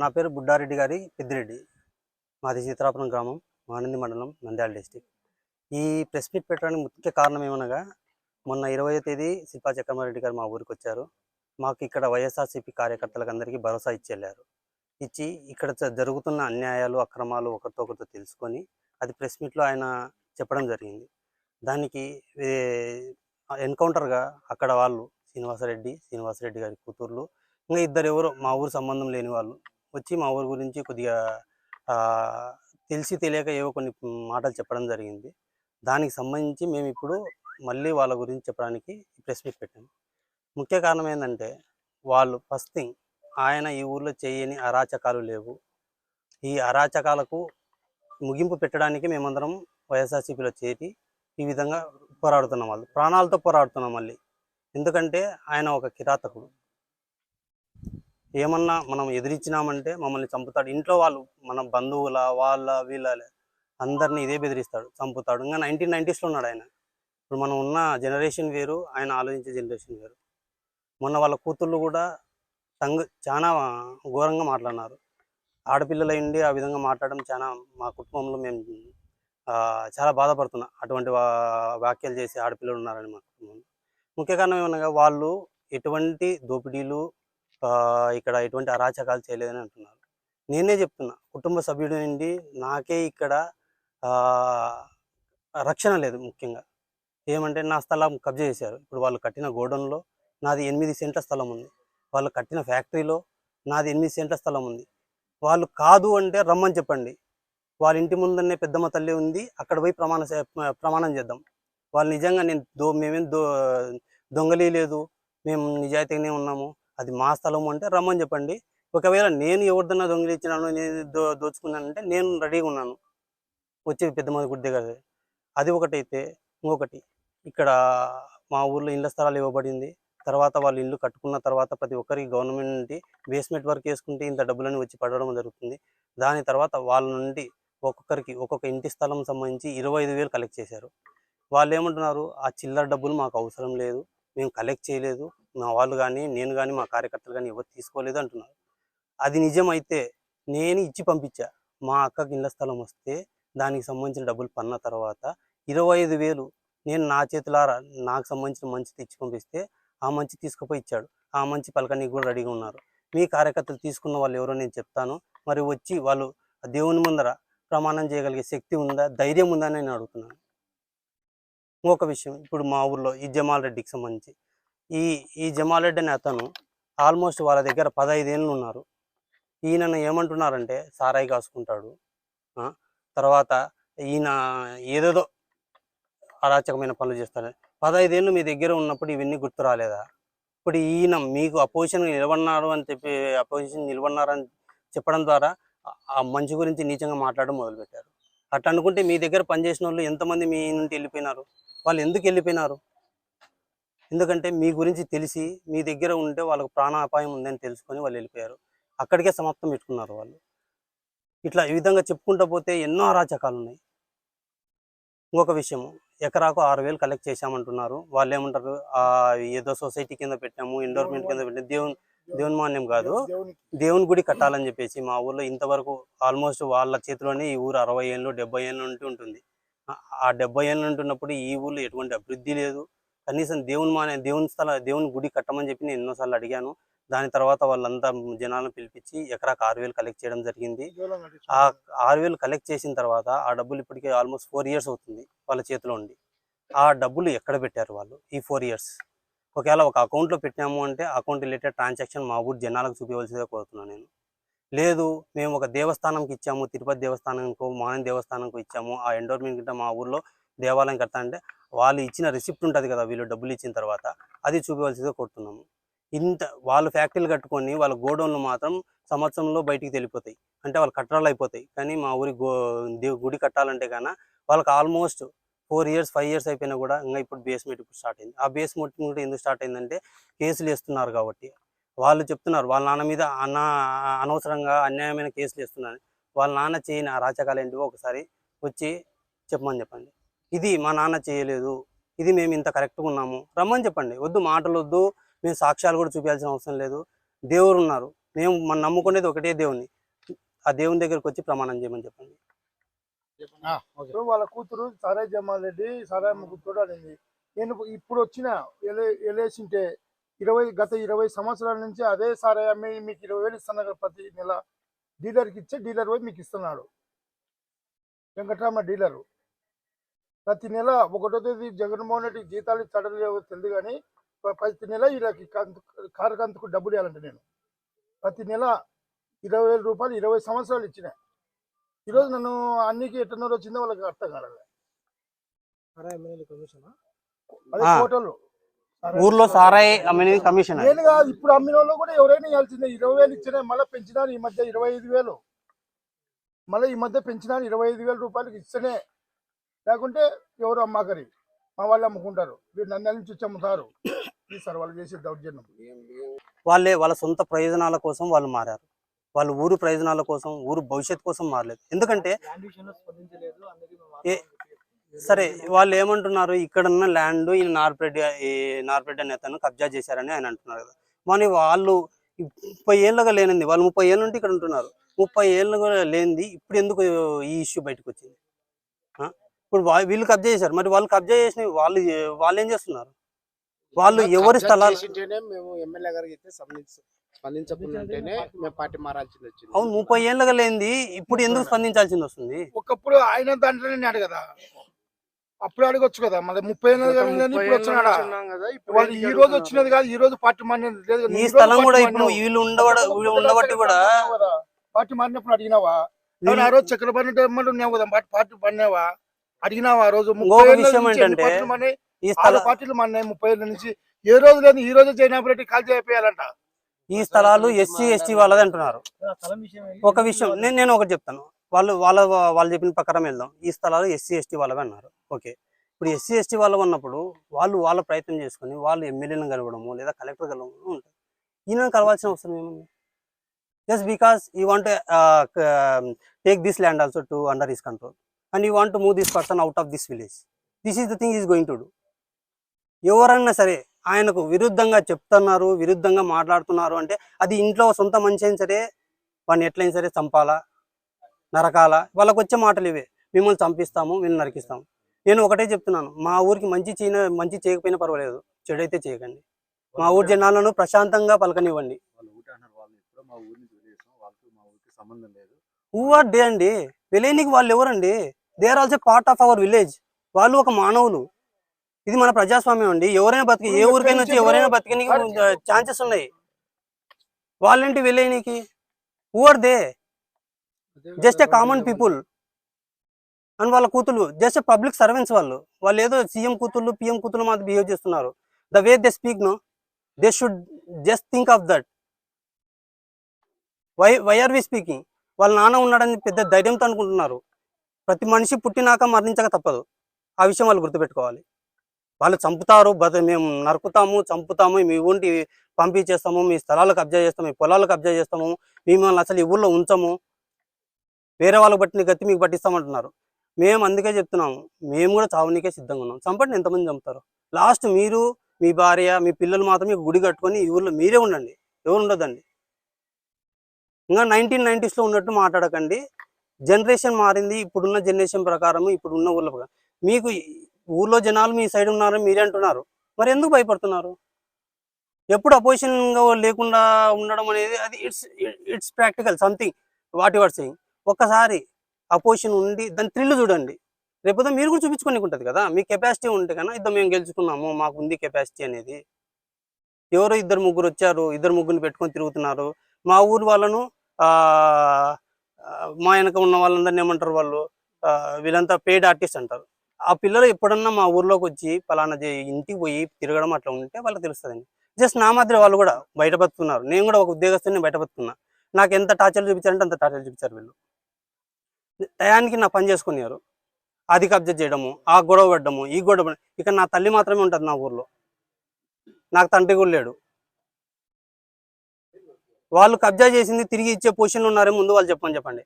నా పేరు బుడ్డారెడ్డి గారి పెద్దిరెడ్డి. మాది సీతారాపురం గ్రామం మానంది మండలం నంద్యాల డిస్టిక్. ఈ ప్రెస్ మీట్ పెట్టడానికి ముఖ్య కారణం ఏమనగా మొన్న ఇరవయో తేదీ శిల్పా చక్రమారెడ్డి గారు మా ఊరికి వచ్చారు. మాకు ఇక్కడ వైఎస్ఆర్సీపీ కార్యకర్తలకు అందరికీ భరోసా ఇచ్చి వెళ్ళారు. ఇచ్చి ఇక్కడ జరుగుతున్న అన్యాయాలు అక్రమాలు ఒకరితో ఒకరితో తెలుసుకొని అది ప్రెస్ మీట్లో ఆయన చెప్పడం జరిగింది. దానికి ఎన్కౌంటర్గా అక్కడ వాళ్ళు శ్రీనివాసరెడ్డి శ్రీనివాసరెడ్డి గారి కూతుర్లు ఇంకా ఇద్దరు ఎవరో మా ఊరు సంబంధం లేని వాళ్ళు వచ్చి మా ఊరి గురించి కొద్దిగా తెలిసి తెలియక ఏవో కొన్ని మాటలు చెప్పడం జరిగింది. దానికి సంబంధించి మేము ఇప్పుడు మళ్ళీ వాళ్ళ గురించి చెప్పడానికి ప్రెస్ మీట్ పెట్టాము ముఖ్య కారణం ఏంటంటే వాళ్ళు ఫస్ట్ థింగ్ ఆయన ఈ ఊర్లో చేయని అరాచకాలు లేవు. ఈ అరాచకాలకు ముగింపు పెట్టడానికి మేమందరం వైఎస్ఆర్సీపీలో చేరి ఈ విధంగా పోరాడుతున్నాం వాళ్ళు. ప్రాణాలతో పోరాడుతున్నాం మళ్ళీ. ఎందుకంటే ఆయన ఒక కిరాతకుడు. ఏమన్నా మనం ఎదిరించినామంటే మమ్మల్ని చంపుతాడు. ఇంట్లో వాళ్ళు మన బంధువుల వాళ్ళ వీళ్ళ అందరినీ ఇదే బెదిరిస్తాడు చంపుతాడు. ఇంకా నైన్టీన్ నైంటీస్లో ఉన్నాడు ఆయన. ఇప్పుడు మనం ఉన్న జనరేషన్ వేరు ఆయన ఆలోచించే జనరేషన్ వేరు. మొన్న వాళ్ళ కూతుళ్ళు కూడా సంగ చాలా ఘోరంగా మాట్లాడినారు. ఆడపిల్లలైండి ఆ విధంగా మాట్లాడడం చాలా మా కుటుంబంలో మేము చాలా బాధపడుతున్నాం. అటువంటి వ్యాఖ్యలు చేసి ఆడపిల్లలు ఉన్నారని మా కుటుంబంలో. ముఖ్య కారణం ఏమనగా వాళ్ళు ఎటువంటి దోపిడీలు ఇక్కడ ఎటువంటి అరాచకాలు చేయలేదని అంటున్నారు. నేనే చెప్తున్నా కుటుంబ సభ్యుడి నుండి నాకే ఇక్కడ రక్షణ లేదు ముఖ్యంగా. ఏమంటే నా స్థలం కబ్జా చేశారు. ఇప్పుడు వాళ్ళు కట్టిన గోడౌన్లో నాది ఎనిమిది సెంట్ల స్థలం ఉంది. వాళ్ళు కట్టిన ఫ్యాక్టరీలో నాది ఎనిమిది సెంట్ల స్థలం ఉంది. వాళ్ళు కాదు అంటే రమ్మని చెప్పండి. వాళ్ళ ఇంటి ముందరనే పెద్దమ్మ తల్లి ఉంది. అక్కడ పోయి ప్రమాణ ప్రమాణం చేద్దాం. వాళ్ళు నిజంగా నేను దో మేమేం దో దొంగలీ లేదు. మేము నిజాయితీగానే ఉన్నాము. అది మా స్థలం అంటే రమ్మని చెప్పండి. ఒకవేళ నేను ఎవరిదన్నా దొంగిలించినాను నేను దో దోచుకున్నానంటే నేను రెడీగా ఉన్నాను. వచ్చేది పెద్ద మంది గుడి దగ్గర. అది ఒకటైతే ఇంకొకటి. ఇక్కడ మా ఊర్లో ఇళ్ళ స్థలాలు ఇవ్వబడింది. తర్వాత వాళ్ళు ఇల్లు కట్టుకున్న తర్వాత ప్రతి ఒక్కరికి గవర్నమెంట్ నుండి బేస్మెంట్ వర్క్ వేసుకుంటే ఇంత డబ్బులని వచ్చి పడడం జరుగుతుంది. దాని తర్వాత వాళ్ళ నుండి ఒక్కొక్కరికి ఒక్కొక్క ఇంటి స్థలం సంబంధించి ఇరవై ఐదు వేలు కలెక్ట్ చేశారు. వాళ్ళు ఏమంటున్నారు ఆ చిల్లర డబ్బులు మాకు అవసరం లేదు. మేము కలెక్ట్ చేయలేదు. మా వాళ్ళు కానీ నేను కానీ మా కార్యకర్తలు కానీ ఎవరు తీసుకోలేదు అంటున్నారు. అది నిజమైతే నేను ఇచ్చి పంపించా. మా అక్కకి ఇళ్ళ స్థలం వస్తే దానికి సంబంధించిన డబ్బులు పన్న తర్వాత ఇరవై ఐదు వేలు నేను నా చేతులారా నాకు సంబంధించిన మంచి తెచ్చి పంపిస్తే ఆ మంచి తీసుకుపోయి ఇచ్చాడు. ఆ మంచి పలకనికి కూడా రెడీగా ఉన్నారు. మీ కార్యకర్తలు తీసుకున్న వాళ్ళు ఎవరో నేను చెప్తాను. మరి వచ్చి వాళ్ళు దేవుని ముందర ప్రమాణం చేయగలిగే శక్తి ఉందా ధైర్యం ఉందా అని నేను అడుగుతున్నాను. ఇంకొక విషయం ఇప్పుడు మా ఊర్లో ఈ జమాల్ రెడ్డికి సంబంధించి ఈ ఈ జమాలెడ్డి అనే అతను ఆల్మోస్ట్ వాళ్ళ దగ్గర పదహైదేళ్ళు ఉన్నారు. ఈయనను ఏమంటున్నారంటే సారాయి కాసుకుంటాడు. ఆ, తర్వాత ఈయన ఏదేదో అరాచకమైన పనులు చేస్తారు పదహైదేళ్ళు మీ దగ్గర ఉన్నప్పుడు ఇవన్నీ గుర్తు రాలేదా? ఇప్పుడు ఈయన మీకు అపోజిషన్ నిలబడినారు అని చెప్పి అపోజిషన్ నిలబడినారని చెప్పడం ద్వారా ఆ- ఆ మంచి గురించి నీచంగా మాట్లాడడం మొదలుపెట్టారు. అట్లా అనుకుంటే మీ దగ్గర పనిచేసిన వాళ్ళు ఎంతమంది మీ నుండి వెళ్ళిపోయినారు? వాళ్ళు ఎందుకు వెళ్ళిపోయినారు? ఎందుకంటే మీ గురించి తెలిసి మీ దగ్గర ఉంటే వాళ్ళకు ప్రాణాపాయం ఉందని తెలుసుకొని వాళ్ళు వెళ్ళిపోయారు. అక్కడికే సమాప్తం పెట్టుకున్నారు వాళ్ళు. ఇట్లా ఈ విధంగా చెప్పుకుంటూ పోతే ఎన్నో అరాచకాలు ఉన్నాయి ఇంకొక విషయం ఎకరాకు ఆరు వేలు కలెక్ట్ చేశామంటున్నారు. వాళ్ళు ఏమంటారు ఆ ఏదో సొసైటీ కింద పెట్టాము ఎండోర్మెంట్ కింద పెట్టాము. దేవుని దేవుని మాన్యం కాదు. దేవుని గుడి కట్టాలని చెప్పేసి మా ఊర్లో ఇంతవరకు ఆల్మోస్ట్ వాళ్ళ చేతిలోనే ఈ ఊరు అరవై ఏళ్ళు డెబ్బై ఏళ్ళు ఉంటూ ఉంటుంది. ఆ- ఆ డెబ్బై ఏళ్ళు ఉంటున్నప్పుడు ఈ ఊర్లో ఎటువంటి అభివృద్ధి లేదు. కనీసం దేవుని మానే దేవుని స్థల దేవుని గుడి కట్టమని చెప్పి నేను ఎన్నోసార్లు అడిగాను. దాని తర్వాత వాళ్ళంతా జనాలను పిలిపించి ఎకరాకు ఆరు వేలు కలెక్ట్ చేయడం జరిగింది. ఆ ఆరు వేలు కలెక్ట్ చేసిన తర్వాత ఆ డబ్బులు ఇప్పటికే ఆల్మోస్ట్ ఫోర్ ఇయర్స్ అవుతుంది వాళ్ళ చేతిలో ఉండి. ఆ డబ్బులు ఎక్కడ పెట్టారు వాళ్ళు ఈ ఫోర్ ఇయర్స్ ఒకవేళ ఒక అకౌంట్లో పెట్టాము అంటే అకౌంట్ రిలేటెడ్ ట్రాన్సాక్షన్ మా ఊరు జనాలకు చూపించవలసిందే కోరుతున్నాను నేను. లేదు మేము ఒక దేవస్థానంకి ఇచ్చాము తిరుపతి దేవస్థానంకు మాన దేవస్థానంకు ఇచ్చాము. ఆ ఎండోర్మెంట్ గిట్ట మా ఊర్లో దేవాలయం కడతా అంటే వాళ్ళు ఇచ్చిన రిసిప్ట్ ఉంటుంది కదా వీళ్ళు డబ్బులు ఇచ్చిన తర్వాత అది చూపించవలసిందే కొడుతున్నాము ఇంత వాళ్ళు ఫ్యాక్టరీలు కట్టుకొని వాళ్ళ గోడౌన్లు మాత్రం సంవత్సరంలో బయటికి తెలిపోతాయి. అంటే వాళ్ళు కట్టడాలు అయిపోతాయి. కానీ మా ఊరి గో గుడి కట్టాలంటే కన్నా వాళ్ళకి almost four years five years అయిపోయినా కూడా ఇంకా ఇప్పుడు బేస్మెంట్ ఇప్పుడు స్టార్ట్ అయింది. ఆ బేస్మెంట్ కూడా ఎందుకు స్టార్ట్ అయిందంటే కేసులు వేస్తున్నారు కాబట్టి. వాళ్ళు చెప్తున్నారు వాళ్ళ నాన్న మీద అన్న అనవసరంగా అన్యాయమైన కేసులు వేస్తున్నారు. వాళ్ళ నాన్న చేయని రాచకాలు ఏంటివో ఒకసారి వచ్చి చెప్పమని చెప్పండి. ఇది మా నాన్న చేయలేదు ఇది మేము ఇంత కరెక్ట్గా ఉన్నాము. రమ్మని చెప్పండి. వద్దు మాటలు వద్దు. మేము సాక్ష్యాలు కూడా చూపించాల్సిన అవసరం లేదు. దేవుడు ఉన్నారు. మేము మనం నమ్ముకునేది ఒకటే దేవుని ఆ దేవుని దగ్గరికి వచ్చి ప్రమాణం చేయమని చెప్పండి. వాళ్ళ కూతురు సారాయ్ జమాల్ రెడ్డి సారాయ్ కూతురు అనింది. నేను ఇప్పుడు వచ్చిన ఎలే- ఎలేసింటే ఇరవై గత ఇరవై సంవత్సరాల నుంచి అదే సారాయ్ అమ్మి మీకు ఇరవై వేలు ఇస్తున్నా కదా ప్రతి నెల. డీలర్కి ఇచ్చే డీలర్ పోయి మీకు ఇస్తున్నాడు. వెంకటరామ డీలరు. ప్రతి నెల ఒకటో తేదీ జగన్మోహన్ రెడ్డి జీతాలు లేవో తెలియదు కానీ ప్ర- ప్రతి నెల వీళ్ళకి కంతు- కారకంతుకు డబ్బులు ఇవ్వాలంటే నేను. ప్రతి నెల ఇరవై వేల రూపాయలు ఇరవై సంవత్సరాలు ఇచ్చిన. ఈరోజు నన్ను అన్నికి ఎట్టనూరు వచ్చిందో వాళ్ళకి అర్థం కాలేదు అదే ఆ. టోటల్ ఊర్లో సారాయి అమ్మని కమిషన్ అది. నేను కాదు ఇప్పుడు అమ్మిన వాళ్ళు కూడా ఎవరైనా ఇవ్వాల్సిందే. ఇరవై వేలు ఇచ్చినా మళ్ళీ పెంచినాను ఈ మధ్య ఇరవై ఐదు వేలు. మళ్ళీ ఈ మధ్య పెంచినాను ఇరవై ఐదు వేల రూపాయలకి ఇస్తేనే లేకుంటే ఎవరు అమ్మాకరి? మా వాళ్ళు అమ్ముకుంటారు. వీళ్ళు నన్ను నుంచి వచ్చి అమ్ముతారు. సార్ వాళ్ళు చేసే దౌర్జన్యం. వాళ్ళే వాళ్ళ సొంత ప్రయోజనాల కోసం వాళ్ళు మారారు. వాళ్ళు ఊరు ప్రయోజనాల కోసం ఊరు భవిష్యత్తు కోసం మారలేదు. ఎందుకంటే ఏ- సరే వాళ్ళు ఏమంటున్నారు? ఇక్కడున్న ల్యాండ్ ఈ నార్పరెడ్డి ఈ నార్పరెడ్డి అనే అతను కబ్జా చేశారని ఆయన అంటున్నారు కదా. మరి వాళ్ళు ముప్పై ఏళ్ళగా లేనింది. వాళ్ళు ముప్పై ఏళ్ళ నుండి ఇక్కడ ఉంటున్నారు. ముప్పై ఏళ్ళుగా లేనిది. ఇప్పుడు ఎందుకు ఈ ఇష్యూ బయటకు వచ్చింది? ఇప్పుడు వీళ్ళు కబ్జా చేశారు మరి వాళ్ళు కబ్జా చేసిన వాళ్ళు వాళ్ళు ఏం చేస్తున్నారు వాళ్ళు ఎవరి స్థలాలు మేము ఎమ్మెల్యే గారికి మేము పార్టీ మారాల్సింది వచ్చింది అవును ముప్పై ఏళ్ళగా లేనిది ఇప్పుడు ఎందుకు స్పందించాల్సింది వస్తుంది ఒకప్పుడు ఆయన ఉన్నాడు కదా అప్పుడు అడగొచ్చు కదా మళ్ళీ ముప్పై ఏళ్ళు ఇప్పుడు వచ్చినాడా వాళ్ళు ఈ రోజు? వచ్చినది కాదు ఈ రోజు పార్టీ మారినది లేదు కదా. ఈ స్థలం కూడా పార్టీ ఇప్పుడు. వీళ్ళు ఉండబట్టి కూడా. పార్టీ మారినప్పుడు అడిగినావా ఆ రోజు చక్రపాణి పార్టీ పడినావా అడిగినావా ఆ రోజు ముప్పై ఇంకొక విషయం ఏంటంటే? ఈ స్థల పార్టీలు మారినాయి ముప్పై ఏళ్ళ నుంచి ఏ రోజు లేదు ఈ రోజు జైనాపరెడ్డి కాల్ చేయాలంట ఈ స్థలాలు ఎస్సీ ఎస్టీ వాళ్ళది అంటున్నారు. ఒక విషయం నేను నేను ఒకటి చెప్తాను. వాళ్ళు వాళ్ళ వాళ్ళు చెప్పిన ప్రకారం వెళ్దాం. ఈ స్థలాలు ఎస్సీ ఎస్టీ వాళ్ళవి అన్నారు. ఓకే. ఇప్పుడు ఎస్సీ ఎస్టీ వాళ్ళు ఉన్నప్పుడు వాళ్ళు వాళ్ళ ప్రయత్నం చేసుకొని వాళ్ళు ఎమ్మెల్యేలను కలవడము లేదా కలెక్టర్ కలవడము ఉంటుంది ఈయన కలవాల్సిన అవసరం ఏముంది? Just because you want take this land also to under his control and you want move this person out of this village this is the thing is going to do ఎవరన్నా సరే ఆయనకు విరుద్ధంగా చెప్తున్నారు విరుద్ధంగా మాట్లాడుతున్నారు అంటే అది ఇంట్లో సొంత మనిషి అయినా సరే వాడిని ఎట్లయినా సరే చంపాలా నరకాల వాళ్ళకు వచ్చే మాటలు ఇవే. మిమ్మల్ని చంపిస్తాము మేము నరికిస్తాము. నేను ఒకటే చెప్తున్నాను మా ఊరికి మంచి చేయన మంచి చేయకపోయినా పర్వాలేదు చెడైతే చేయకండి. మా ఊరి జనాలను ప్రశాంతంగా పలకనివ్వండి. ఆర్ డే అండి? విలేజ్కి వాళ్ళు ఎవరండి? They are also part of our village వాళ్ళు ఒక మానవులు. ఇది మన ప్రజాస్వామ్యం అండి. ఎవరైనా బతికి ఏ ఊరికైనా వచ్చి ఎవరైనా బతికనికి ఛాన్సెస్ ఉన్నాయి. వాళ్ళేంటి విలేజ్కి who are they just a common people and వాళ్ళ కూతులు జస్ట్ పబ్లిక్ సర్వెంట్స్ వాళ్ళు. వాళ్ళు ఏదో సీఎం కూతుళ్ళు పిఎం కూతులు మాత్రం బిహేవ్ చేస్తున్నారు. The way they speak no they should just think of that why why are we speaking వాళ్ళ నాన్న ఉన్నాడని పెద్ద ధైర్యంతో అనుకుంటున్నారు. ప్రతి మనిషి పుట్టినాక మరణించక తప్పదు. ఆ విషయం వాళ్ళు గుర్తుపెట్టుకోవాలి. వాళ్ళు చంపుతారు బత మేము నరుకుతాము చంపుతాము మీ ఊంటి పంపించేస్తాము మీ స్థలాలు కబ్జా చేస్తాము మీ పొలాలు కబ్జా చేస్తాము మిమ్మల్ని అసలు ఈ ఊళ్ళో ఉంచము. వేరే వాళ్ళకి పట్టిన గతి మీకు పట్టిస్తామంటున్నారు. మేము అందుకే చెప్తున్నాము. మేము కూడా చావునికే సిద్ధంగా ఉన్నాం. చంపండి ఎంతమంది చంపుతారు? లాస్ట్ మీరు మీ భార్య మీ పిల్లలు మాత్రం మీకు గుడి కట్టుకొని ఈ ఊళ్ళో మీరే ఉండండి. ఎవరు ఉండదండి ఇంకా నైన్టీన్ నైన్టీస్లో ఉన్నట్టు మాట్లాడకండి. జనరేషన్ మారింది ఇప్పుడున్న జనరేషన్ ప్రకారం ఇప్పుడున్న ఊళ్ళో ప్రకారం. మీకు ఊళ్ళో ఊర్లో జనాలు మీ సైడ్ ఉన్నారు మీరే అంటున్నారు. మరి ఎందుకు భయపడుతున్నారు? ఎప్పుడు అపోజిషన్ లేకుండా ఉండడం అనేది అది it's it's practical something what your saying ఒక్కసారి అపోజిషన్ ఉండి దాని థ్రిల్ చూడండి. రేపు మీరు కూడా చూపించుకొని ఉంటుంది కదా? మీ కెపాసిటీ ఉంటే కన్నా ఇద్దరు మేము గెలుచుకున్నాము మాకు ఉంది కెపాసిటీ అనేది. ఎవరో ఇద్దరు ముగ్గురు వచ్చారు ఇద్దరు ముగ్గురిని పెట్టుకొని తిరుగుతున్నారు. మా ఊరు వాళ్ళను ఆ, మా వెనక ఉన్న వాళ్ళందరినీ ఏమంటారు వాళ్ళు? వీళ్ళంతా పెయిడ్ ఆర్టిస్ట్ అంటారు. ఆ పిల్లలు ఎప్పుడన్నా మా ఊర్లోకి వచ్చి పలానా ఇంటికి పోయి తిరగడం అట్లా ఉంటే వాళ్ళకి తెలుస్తుందండి. జస్ట్ నా మాదిరి వాళ్ళు కూడా బయట బతుకున్నారు నేను కూడా ఒక ఉద్యోగస్తుని బయట బతుకున్నా నాకు ఎంత టార్చర్లు చూపించారంటే అంత టార్చర్లు చూపించారు వీళ్ళు. టయానికి నా పని చేసుకునేవారు. అది కబ్జా చేయడము ఆ గొడవ పడ్డము ఈ గొడవ ఇక నా తల్లి మాత్రమే ఉంటుంది నా ఊర్లో. నాకు తండ్రి కూడా లేడు. వాళ్ళు కబ్జా చేసింది తిరిగి ఇచ్చే పొజిషన్లో ఉన్నారే ముందు వాళ్ళు చెప్పమని చెప్పండి.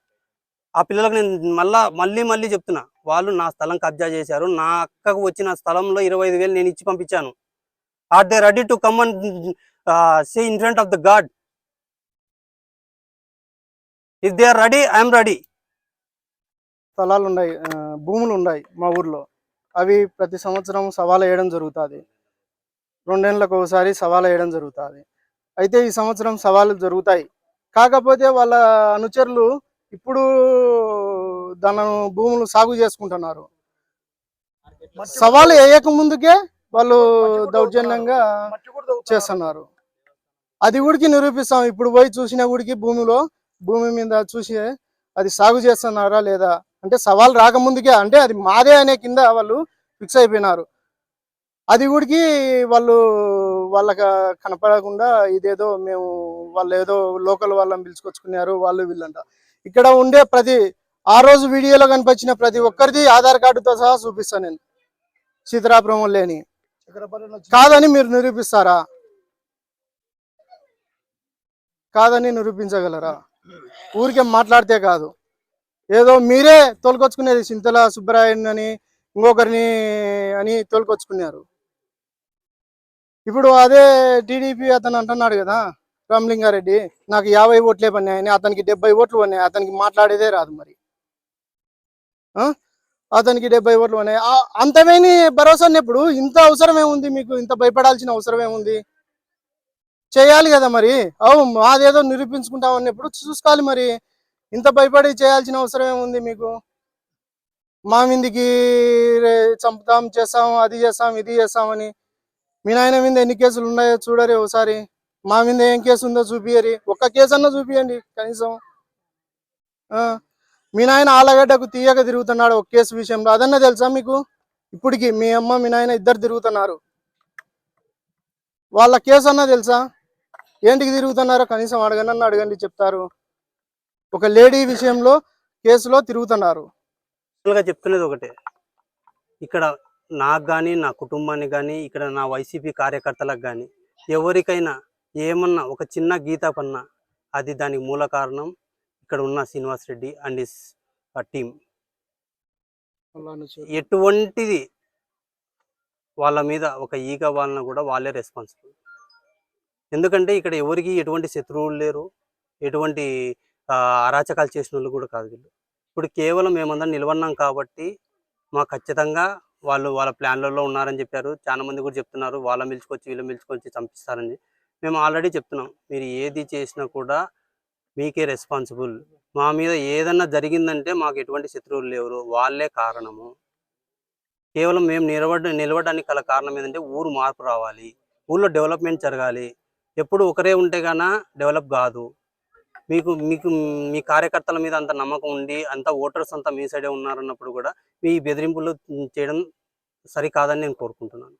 ఆ పిల్లలకు నేను మళ్ళా మళ్ళీ మళ్ళీ చెప్తున్నా. వాళ్ళు నా స్థలం కబ్జా చేశారు. నా అక్కకు వచ్చిన స్థలంలో ఇరవై ఐదు వేలు నేను ఇచ్చి పంపించాను. Are they ready to come and say in front of the god if they are ready I'm ready స్థలాలు ఉన్నాయి భూములు ఉన్నాయి మా ఊర్లో. అవి ప్రతి సంవత్సరం సవాలు వేయడం జరుగుతుంది. రెండేళ్ళకు ఒకసారి సవాలు వేయడం జరుగుతుంది. అయితే ఈ సంవత్సరం సవాళ్ళు జరుగుతాయి. కాకపోతే వాళ్ళ అనుచరులు ఇప్పుడు దాని భూములు సాగు చేసుకుంటున్నారు. సవాలు వేయక ముందుకే వాళ్ళు దౌర్జన్యంగా చేస్తున్నారు. అది గుడికి నిరూపిస్తాం. ఇప్పుడు పోయి చూసిన గుడికి భూమిలో భూమి మీద చూసి అది సాగు చేస్తున్నారా లేదా? అంటే సవాల్ రాకముందుకే అంటే అది మాదే అనే కింద వాళ్ళు ఫిక్స్ అయిపోయినారు. అది గుడికి వాళ్ళు వాళ్ళకి కనపడకుండా ఇదేదో మేము వాళ్ళు ఏదో లోకల్ వాళ్ళని పిలుచుకొచ్చుకున్నారు వాళ్ళు వీళ్ళంట. ఇక్కడ ఉండే ప్రతి ఆ రోజు వీడియోలో కనిపించిన ప్రతి ఒక్కరిది ఆధార్ కార్డుతో సహా చూపిస్తాను నేను. సీతారాపురం లేని. కాదని మీరు నిరూపిస్తారా? కాదని నిరూపించగలరా? ఊరికే మాట్లాడితే కాదు. ఏదో మీరే తోలుకొచ్చుకునేది సింతల సుబ్బరాయన్ అని ఇంకొకరిని అని తోలుకొచ్చుకున్నారు. ఇప్పుడు అదే టీడీపీ అతను అంటున్నాడు కదా రామలింగారెడ్డి నాకు యాభై ఓట్లే పన్నాయని అతనికి డెబ్బై ఓట్లు పన్నాయి అతనికి మాట్లాడేదే రాదు మరి. ఆ? అతనికి డెబ్బై ఓట్లు ఉన్నాయి అంతమేని భరోసా ఉన్నప్పుడు ఇంత అవసరమే ఉంది మీకు ఇంత భయపడాల్సిన అవసరం ఉంది? చేయాలి కదా మరి. అవు మాదేదో నిరూపించుకుంటాం అన్నప్పుడు చూసుకోవాలి మరి. ఇంత భయపడి చేయాల్సిన అవసరం ఏముంది మీకు? మా మీదికి చంపుతాం చేస్తాం అది చేస్తాం ఇది చేస్తామని. మీ నాయన మీద ఎన్ని కేసులు ఉన్నాయో చూడరి ఒకసారి మా మీద ఏం కేసు ఉందో చూపియరి ఒక్క కేసు అన్నా చూపియండి కనీసం. ఆ, మీ నాయన ఆలగడ్డకు తీయక తిరుగుతున్నాడు ఒక కేసు విషయంలో. అదన్నా తెలుసా మీకు? ఇప్పటికి మీ అమ్మ మీ నాయన ఇద్దరు తిరుగుతున్నారు. వాళ్ళ కేసు అన్నా తెలుసా? ఏంటికి తిరుగుతున్నారో కనీసం అడగనన్నా అడగండి చెప్తారు. ఒక లేడీ విషయంలో కేసులో తిరుగుతున్నారు. చెప్తున్నది ఒకటే. ఇక్కడ నాకు కానీ నా కుటుంబానికి కానీ ఇక్కడ నా వైసీపీ కార్యకర్తలకు కానీ ఎవరికైనా ఏమన్నా ఒక చిన్న గీత పన్నా అది దానికి మూల కారణం ఇక్కడ ఉన్న Srinivas Reddy and his team వాళ్ళ అనుచరులు. ఎటువంటిది వాళ్ళ మీద ఒక ఈగ వాళ్ళని కూడా వాళ్ళే రెస్పాన్సిబుల్. ఎందుకంటే ఇక్కడ ఎవరికి ఎటువంటి శత్రువులు లేరు ఎటువంటి అరాచకాలు చేసిన వాళ్ళు కూడా కాదు వీళ్ళు. ఇప్పుడు కేవలం మేమందరం నిలవన్నాం కాబట్టి మా ఖచ్చితంగా వాళ్ళు వాళ్ళ ప్లాన్లలో ఉన్నారని చెప్పారు. చాలా మంది కూడా చెప్తున్నారు వాళ్ళ మిల్చుకొచ్చి వీళ్ళు మిల్చుకొచ్చి చంపిస్తారని. మేము ఆల్రెడీ చెప్తున్నాం మీరు ఏది చేసినా కూడా మీకే రెస్పాన్సిబుల్. మా మీద ఏదన్నా జరిగిందంటే మాకు ఎటువంటి శత్రువులు లేరు వాళ్ళే కారణము. కేవలం మేము నిలబడ నిలవడానికి గల కారణం ఏంటంటే ఊరు మార్పు రావాలి ఊళ్ళో డెవలప్మెంట్ జరగాలి. ఎప్పుడు ఒకరే ఉంటే గాన డెవలప్ కాదు. మీకు మీకు మీ కార్యకర్తల మీద అంత నమ్మకం ఉండి అంత ఓటర్స్ అంతా మీ సైడే ఉన్నారన్నప్పుడు కూడా మీ బెదిరింపులు చేయడం సరికాదని నేను కోరుకుంటున్నాను.